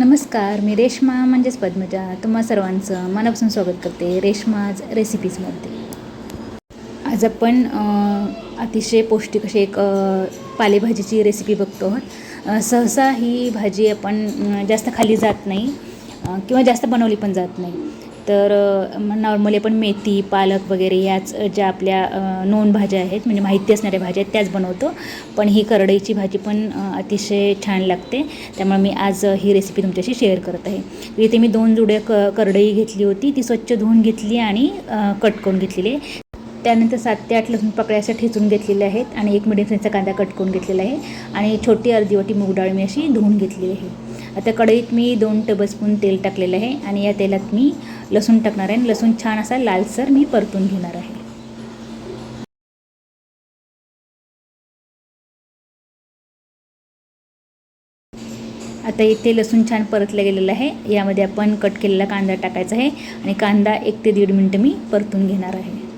नमस्कार मी रेश्मा म्हणजेच पद्मजा. तुम्हा सर्वांचं मनापासून स्वागत करते रेश्माज रेसिपीजमध्ये आज आपण अतिशय पौष्टिक अशी एक पालेभाजीची रेसिपी बघतो आहोत. सहसा ही भाजी आपण जास्त खाली जात नाही किंवा जास्त बनवली पण जात नाही. तर नॉर्मली आपण मेथी पालक वगैरे याच ज्या आपल्या नोन भाज्या आहेत म्हणजे माहिती असणाऱ्या भाज्या आहेत त्याच बनवतो. पण ही करडईची भाजी पण अतिशय छान लागते. त्यामुळे मी आज ही रेसिपी तुमच्याशी शेअर करत आहे. इथे मी दोन जुड्या क करडई घेतली होती. ती स्वच्छ धुवून घेतली आणि कट करून घेतलेली आहे. त्यानंतर सात ते आठ लसूण पकड्या अशा ठेचून घेतलेल्या आहेत आणि एक मिडियम साईजचा कांदा कट करून घेतलेला आहे. आणि छोटी अर्धी वाटी मूग डाळ मी अशी धुवून घेतलेली आहे. आता कढईत मी दोन टेबलस्पून तेल टाकलेलं आहे आणि या तेलात मी लसूण टाकणार आहे. आणि लसूण छान असा लालसर मी परतून घेणार आहे. आता इथे लसूण छान परतलं गेलेलं आहे. यामध्ये आपण कट केलेला कांदा टाकायचा आहे. आणि कांदा एक ते दीड मिनटं मी परतून घेणार आहे.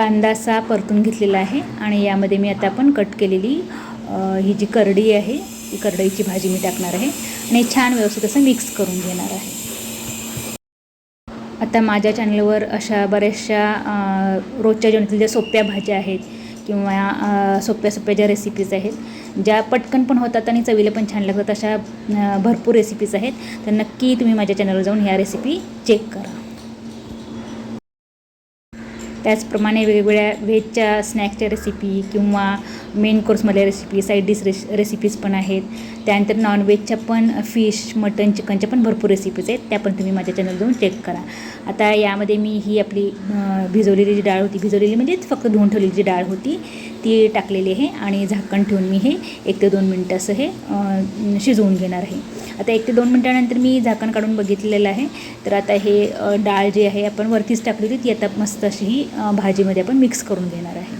कांदा असा परतून घेतलेला आहे आणि यामध्ये मी आता आपण कट केलेली ही जी करडी आहे ती करडईची भाजी मी टाकणार आहे आणि छान व्यवस्थित असं मिक्स करून घेणार आहे. आता माझ्या चॅनलवर अशा बऱ्याचशा रोजच्या जेवणातील ज्या सोप्या भाज्या आहेत किंवा सोप्या सोप्या ज्या रेसिपीज आहेत ज्या पटकन पण होतात आणि चवीला पण छान लागतात अशा भरपूर रेसिपीज आहेत तर नक्की तुम्ही माझ्या चॅनलवर जाऊन ह्या रेसिपी चेक करा. त्याचप्रमाणे वेगवेगळ्या व्हेजच्या स्नॅक्सच्या रेसिपी किंवा मेन कोर्समधल्या रेसिपी साईड डिश रेस रेसिपीज पण आहेत. त्यानंतर नॉनव्हेजच्या पण फिश मटन चिकनच्या पण भरपूर रेसिपीज आहेत. त्या पण तुम्ही माझ्या चॅनल जाऊन चेक करा. आता यामध्ये मी ही आपली भिजवलेली जी डाळ होती भिजवलेली म्हणजे फक्त धुवून ठेवलेली जी डाळ होती ती टाकलेली आहे आणि झाकण ठेवून मी हे एक ते दोन मिनटं असं हे शिजवून घेणार आहे. आता एक ते दोन मिनटानंतर मी झाकण काढून बघितलेलं आहे. तर आता हे डाळ जी आहे आपण वरतीच टाकली होती ती आता मस्त अशी ही भाजीमध्ये आपण मिक्स करून घेणार आहे.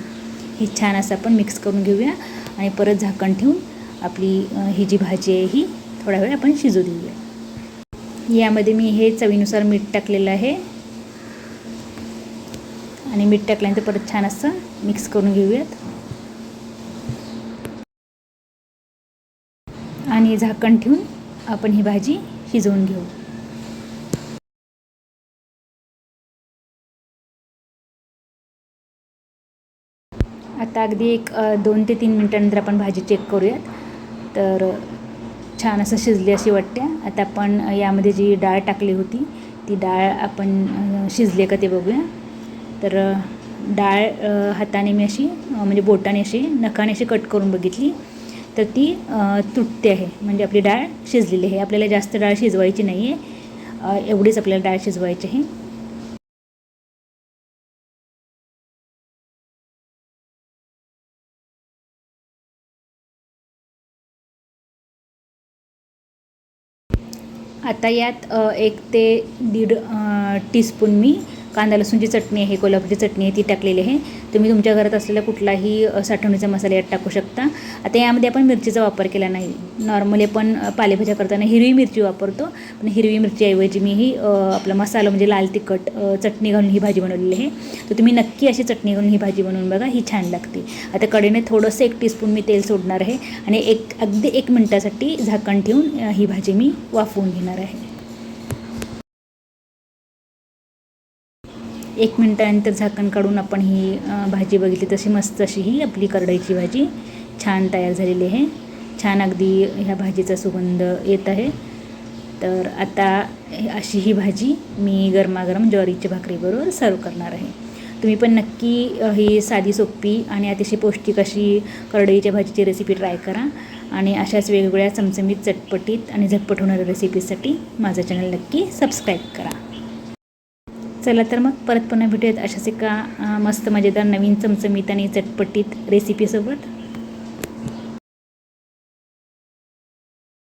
ही छान असं आपण मिक्स करून घेऊया आणि परत झाकण ठेवून आपली ही जी भाजी आहे ही थोडा वेळ आपण शिजू देऊया. यामध्ये मी हे चवीनुसार मीठ टाकलेलं आहे. आणि मीठ टाकल्यानंतर परत छान असं मिक्स करून घेऊयात. आणि झाकण ठेवून आपण ही भाजी शिजवून घेऊ. आता अगदी एक दोन ते तीन मिनटानंतर आपण भाजी चेक करूयात तर छान असं शिजली अशी वाटते. आता आपण यामध्ये जी डाळ टाकली होती ती डाळ आपण अ, शिजली का ते बघूया. तर डाळ हाताने मी अशी म्हणजे बोटाने अशी नखाने अशी कट करून बघितली. तर ती तुटते आहे. म्हणजे आपली डाळ शिजलेली आहे. आपल्याला जास्त डाळ शिजवायची नाही आहे एवढीच आपल्याला डाळ शिजवायची आहे. आता यात एक ते दीड टीस्पून मी कांदा लसूणची चटणी आहे कोल्हापूरची चटणी आहे ती टाकलेली आहे. तुम्ही तुमच्या घरात असलेला कुठलाही साठवणीचा मसाला यात टाकू शकता. आता यामध्ये आपण मिरचीचा वापर केला नाही. नॉर्मली आपण पालेभाज्या करताना हिरवी मिरची वापरतो. पण हिरवी मिरचीऐवजी मी ही आपला मसाला म्हणजे लाल तिखट चटणी घालून ही भाजी बनवलेली आहे. तर तुम्ही नक्की अशी चटणी घालून ही भाजी बनवून बघा ही छान लागते. आता कडेने थोडंसं एक टीस्पून मी तेल सोडणार आहे. आणि एक अगदी एक मिनटासाठी झाकण ठेवून ही भाजी मी वाफवून घेणार आहे. एक मिनटानंतर झाकण काढून आपण ही भाजी बघितली. तशी मस्त अशी ही आपली करडईची भाजी छान तयार झालेली आहे. छान अगदी ह्या भाजीचा सुगंध येत आहे. तर आता अशी ही भाजी मी गरमागरम ज्वारीच्या भाकरीबरोबर सर्व करणार आहे. तुम्ही पण नक्की ही साधी सोपी आणि अतिशय पौष्टिक अशी करडईच्या भाजीची रेसिपी ट्राय करा. आणि अशाच वेगवेगळ्या चमचमीत चटपटीत आणि झटपट होणाऱ्या रेसिपीसाठी माझं चॅनल नक्की सबस्क्राईब करा. चला तर मग परत पुन्हा भेटूयात. अशाच एका मस्त मजेदार नवीन चमचमीत आणि चटपटीत रेसिपीसोबत